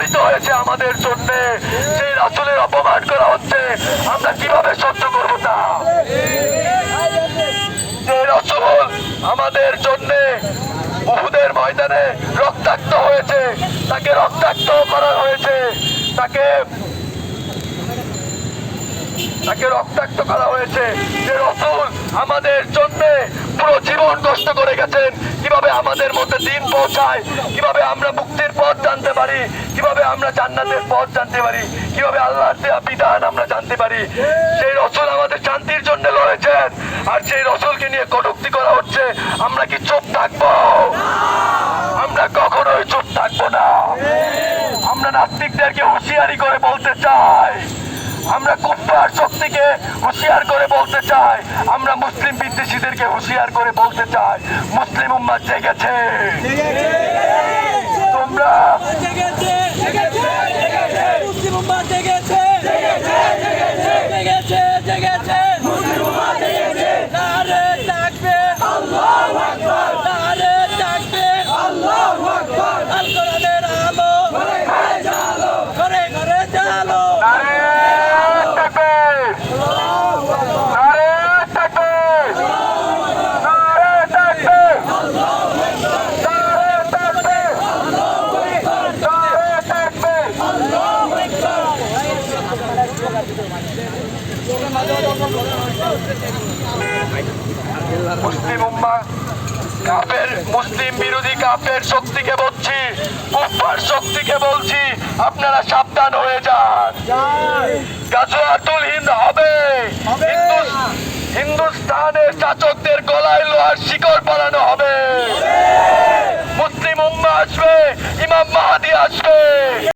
শহীদ হয়েছে আমাদের জন্য। সেই রাসুলের অপমান করা হচ্ছে, আমরা কীভাবে সহ্য করব তা? রসুল আমাদের জন্য বহুদের ময়দানে রক্তাক্ত হয়েছে, তাকে রক্তাক্ত করা হয়েছে, তাকে তাকে রক্তাক্ত করা হয়েছে। যে রসুল আমাদের জন্য পুরো জীবন কষ্ট করে কীভাবে আমাদের মধ্যে দিন পৌঁছায় কীভাবে আমরা মুক্তির পথ জানতে পারি? কীভাবে আমরা জান্নাতের পথ জানতে পারি? কীভাবে আল্লাহর দেয়া বিধান আমরা জানতে পারি? সেই রসুল আমাদের শান্তির জন্য লড়েছেন। আর সেই রসুলকে নিয়ে কটুক্তি করা হচ্ছে। আমরা কি চুপ থাকব? আমরা কখনোই চুপ থাকব না। আমরা নাস্তিকদেরকে হুঁশিয়ারি করে বলতে চাই। আমরা কুফার শক্তিকে হুঁশিয়ার করে বলতে চাই। আমরা মুসলিম বিদ্বেষীদেরকে হুঁশিয়ার করে বলতে চাই। মুসলিম উম্মা জেগেছে। তোমরা মুসলিম বিরোধী কাপের শক্তিকে বলছি বলছি আপনারা সাবধান হয়ে যান। গাছুয়াতুল হিন্দ হবে। হিন্দুস্তানের শাসকদের গলায় লোহার শিকড় পরানো হবে। মুসলিম উম্মা আসবে ইমাম মাহাদি আসবে।